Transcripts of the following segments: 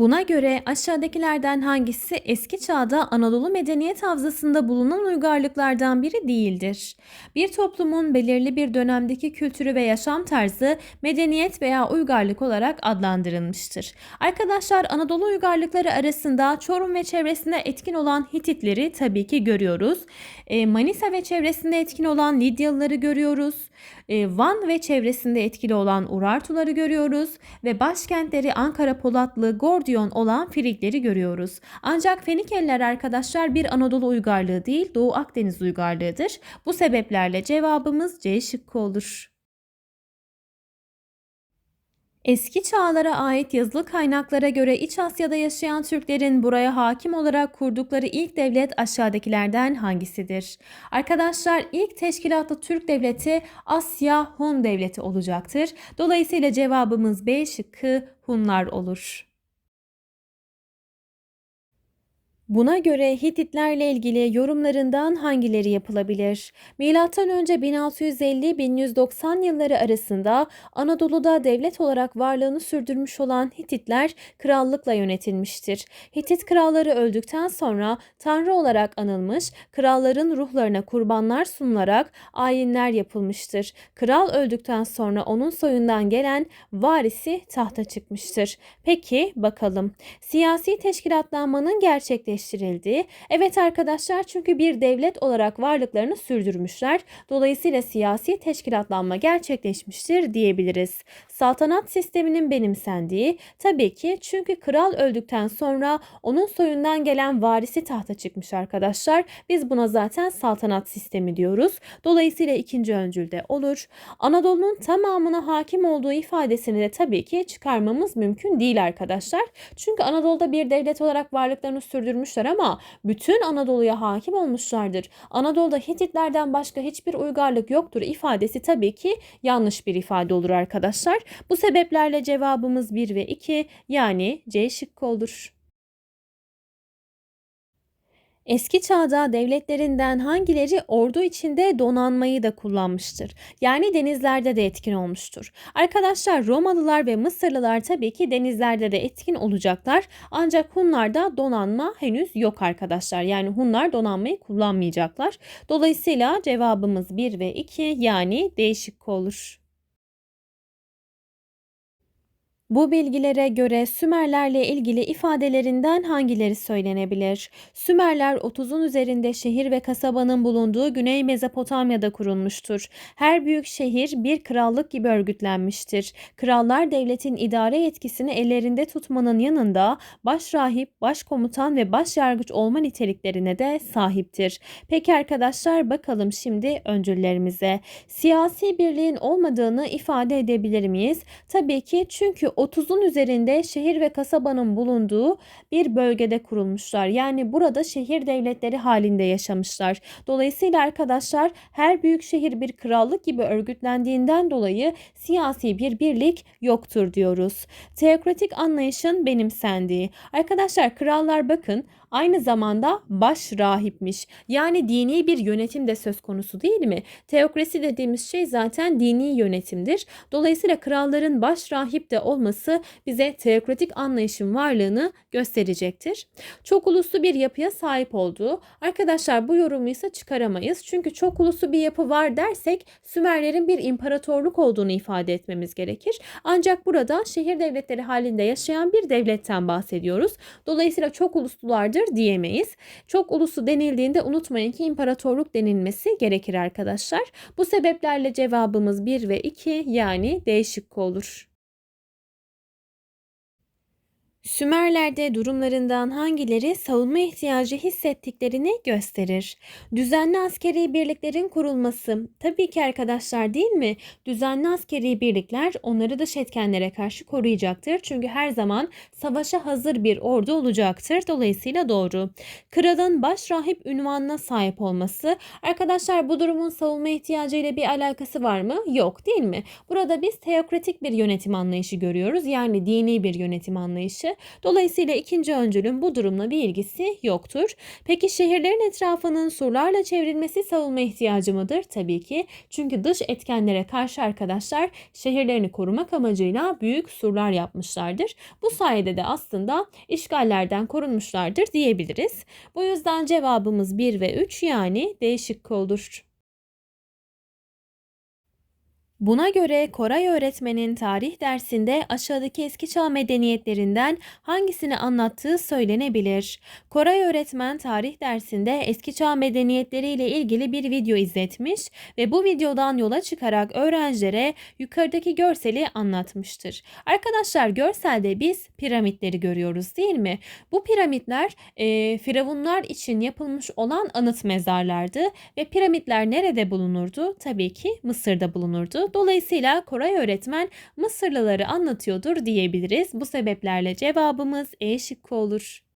Buna göre aşağıdakilerden hangisi eski çağda Anadolu medeniyet havzasında bulunan uygarlıklardan biri değildir? Bir toplumun belirli bir dönemdeki kültürü ve yaşam tarzı medeniyet veya uygarlık olarak adlandırılmıştır. Arkadaşlar Anadolu uygarlıkları arasında Çorum ve çevresinde etkin olan Hititleri tabii ki görüyoruz. E, Manisa ve çevresinde etkin olan Lidyalıları görüyoruz. E, Van ve çevresinde etkili olan Urartuları görüyoruz ve başkentleri Ankara Polatlı, Gordiyon olan Frigleri görüyoruz. Ancak Fenikeliler arkadaşlar bir Anadolu uygarlığı değil Doğu Akdeniz uygarlığıdır. Bu sebeplerle cevabımız C şıkkı olur. Eski çağlara ait yazılı kaynaklara göre İç Asya'da yaşayan Türklerin buraya hakim olarak kurdukları ilk devlet aşağıdakilerden hangisidir? Arkadaşlar ilk teşkilatlı Türk devleti Asya Hun devleti olacaktır. Dolayısıyla cevabımız B şıkkı Hunlar olur. Buna göre Hititlerle ilgili yorumlarından hangileri yapılabilir? Milattan önce 1650-1190 yılları arasında Anadolu'da devlet olarak varlığını sürdürmüş olan Hititler krallıkla yönetilmiştir. Hitit kralları öldükten sonra tanrı olarak anılmış, kralların ruhlarına kurbanlar sunularak ayinler yapılmıştır. Kral öldükten sonra onun soyundan gelen varisi tahta çıkmıştır. Peki bakalım. Siyasi teşkilatlanmanın gerçekleştiği gerçekleştirildi. Evet arkadaşlar çünkü bir devlet olarak varlıklarını sürdürmüşler. Dolayısıyla siyasi teşkilatlanma gerçekleşmiştir diyebiliriz. Saltanat sisteminin benimsendiği tabii ki çünkü kral öldükten sonra onun soyundan gelen varisi tahta çıkmış arkadaşlar. Biz buna zaten saltanat sistemi diyoruz. Dolayısıyla ikinci öncülde olur. Anadolu'nun tamamına hakim olduğu ifadesini de tabii ki çıkarmamız mümkün değil arkadaşlar. Çünkü Anadolu'da bir devlet olarak varlıklarını sürdürmüşler ama bütün Anadolu'ya hakim olmuşlardır. Anadolu'da Hititlerden başka hiçbir uygarlık yoktur ifadesi tabii ki yanlış bir ifade olur arkadaşlar. Bu sebeplerle cevabımız 1 ve 2 yani C şıkkı olur. Eski çağda devletlerinden hangileri ordu içinde donanmayı da kullanmıştır? Yani denizlerde de etkin olmuştur. Arkadaşlar Romalılar ve Mısırlılar tabii ki denizlerde de etkin olacaklar. Ancak Hunlarda donanma henüz yok arkadaşlar. Yani Hunlar donanmayı kullanmayacaklar. Dolayısıyla cevabımız 1 ve 2 yani değişik olur. Bu bilgilere göre Sümerlerle ilgili ifadelerinden hangileri söylenebilir? Sümerler 30'un üzerinde şehir ve kasabanın bulunduğu Güney Mezopotamya'da kurulmuştur. Her büyük şehir bir krallık gibi örgütlenmiştir. Krallar devletin idare yetkisini ellerinde tutmanın yanında baş rahip, baş komutan ve baş yargıç olma niteliklerine de sahiptir. Peki arkadaşlar bakalım şimdi öncüllerimize. Siyasi birliğin olmadığını ifade edebilir miyiz? Tabii ki çünkü 30'un üzerinde şehir ve kasabanın bulunduğu bir bölgede kurulmuşlar. Yani burada şehir devletleri halinde yaşamışlar. Dolayısıyla arkadaşlar her büyük şehir bir krallık gibi örgütlendiğinden dolayı siyasi bir birlik yoktur diyoruz. Teokratik anlayışın benimsendiği. Arkadaşlar krallar bakın aynı zamanda baş rahipmiş. Yani dini bir yönetim de söz konusu değil mi? Teokrasi dediğimiz şey zaten dini yönetimdir. Dolayısıyla kralların baş rahip de olması bize teokratik anlayışın varlığını gösterecektir. Çok uluslu bir yapıya sahip olduğu. Arkadaşlar bu yorumu ise çıkaramayız. Çünkü çok uluslu bir yapı var dersek Sümerlerin bir imparatorluk olduğunu ifade etmemiz gerekir. Ancak burada şehir devletleri halinde yaşayan bir devletten bahsediyoruz. Dolayısıyla çok uluslulardır imparatorluktur diyemeyiz. Çok ulusu denildiğinde unutmayın ki imparatorluk denilmesi gerekir arkadaşlar. Bu sebeplerle cevabımız 1 ve 2 yani D şıkkı olur. Sümerlerde durumlarından hangileri savunma ihtiyacı hissettiklerini gösterir? Düzenli askeri birliklerin kurulması. Tabii ki arkadaşlar değil mi? Düzenli askeri birlikler onları dış etkenlere karşı koruyacaktır. Çünkü her zaman savaşa hazır bir ordu olacaktır. Dolayısıyla doğru. Kralın baş rahip ünvanına sahip olması. Arkadaşlar bu durumun savunma ihtiyacı ile bir alakası var mı? Yok değil mi? Burada biz teokratik bir yönetim anlayışı görüyoruz. Yani dini bir yönetim anlayışı. Savaşı. Dolayısıyla ikinci öncülün bu durumla bir ilgisi yoktur. Peki şehirlerin etrafının surlarla çevrilmesi savunma ihtiyacı mıdır? Tabii ki. Çünkü dış etkenlere karşı arkadaşlar şehirlerini korumak amacıyla büyük surlar yapmışlardır. Bu sayede de aslında işgallerden korunmuşlardır diyebiliriz. Bu yüzden cevabımız 1 ve 3 yani değişik olur. Buna göre Koray öğretmenin tarih dersinde aşağıdaki eski çağ medeniyetlerinden hangisini anlattığı söylenebilir. Koray öğretmen tarih dersinde eski çağ medeniyetleriyle ilgili bir video izletmiş ve bu videodan yola çıkarak öğrencilere yukarıdaki görseli anlatmıştır. Arkadaşlar görselde biz piramitleri görüyoruz değil mi? Bu piramitler e, firavunlar için yapılmış olan anıt mezarlardı ve piramitler nerede bulunurdu? Tabii ki Mısır'da bulunurdu. Dolayısıyla Koray öğretmen Mısırlıları anlatıyordur diyebiliriz. Bu sebeplerle cevabımız E şıkkı olur.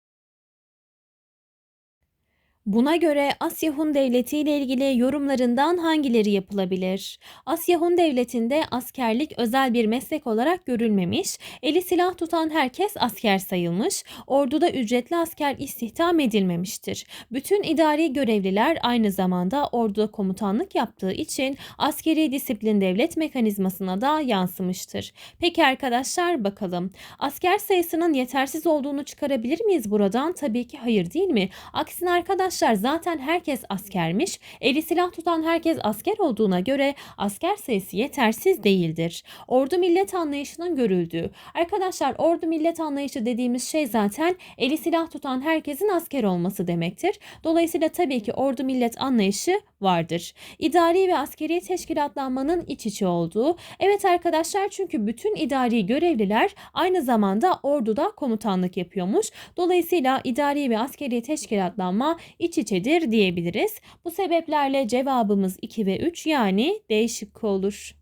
Buna göre Asya Hun Devleti ile ilgili yorumlarından hangileri yapılabilir? Asya Hun Devleti'nde askerlik özel bir meslek olarak görülmemiş, eli silah tutan herkes asker sayılmış, orduda ücretli asker istihdam edilmemiştir. Bütün idari görevliler aynı zamanda orduda komutanlık yaptığı için askeri disiplin devlet mekanizmasına da yansımıştır. Peki arkadaşlar bakalım. Asker sayısının yetersiz olduğunu çıkarabilir miyiz buradan? Tabii ki hayır değil mi? Aksine arkadaşlar zaten herkes askermiş. Eli silah tutan herkes asker olduğuna göre asker sayısı yetersiz değildir. Ordu millet anlayışının görüldüğü. Arkadaşlar ordu millet anlayışı dediğimiz şey zaten eli silah tutan herkesin asker olması demektir. Dolayısıyla tabii ki ordu millet anlayışı vardır. İdari ve askeri teşkilatlanmanın iç içe olduğu. Evet arkadaşlar çünkü bütün idari görevliler aynı zamanda orduda komutanlık yapıyormuş. Dolayısıyla idari ve askeri teşkilatlanma iç içedir diyebiliriz. Bu sebeplerle cevabımız 2 ve 3 yani D şıkkı olur.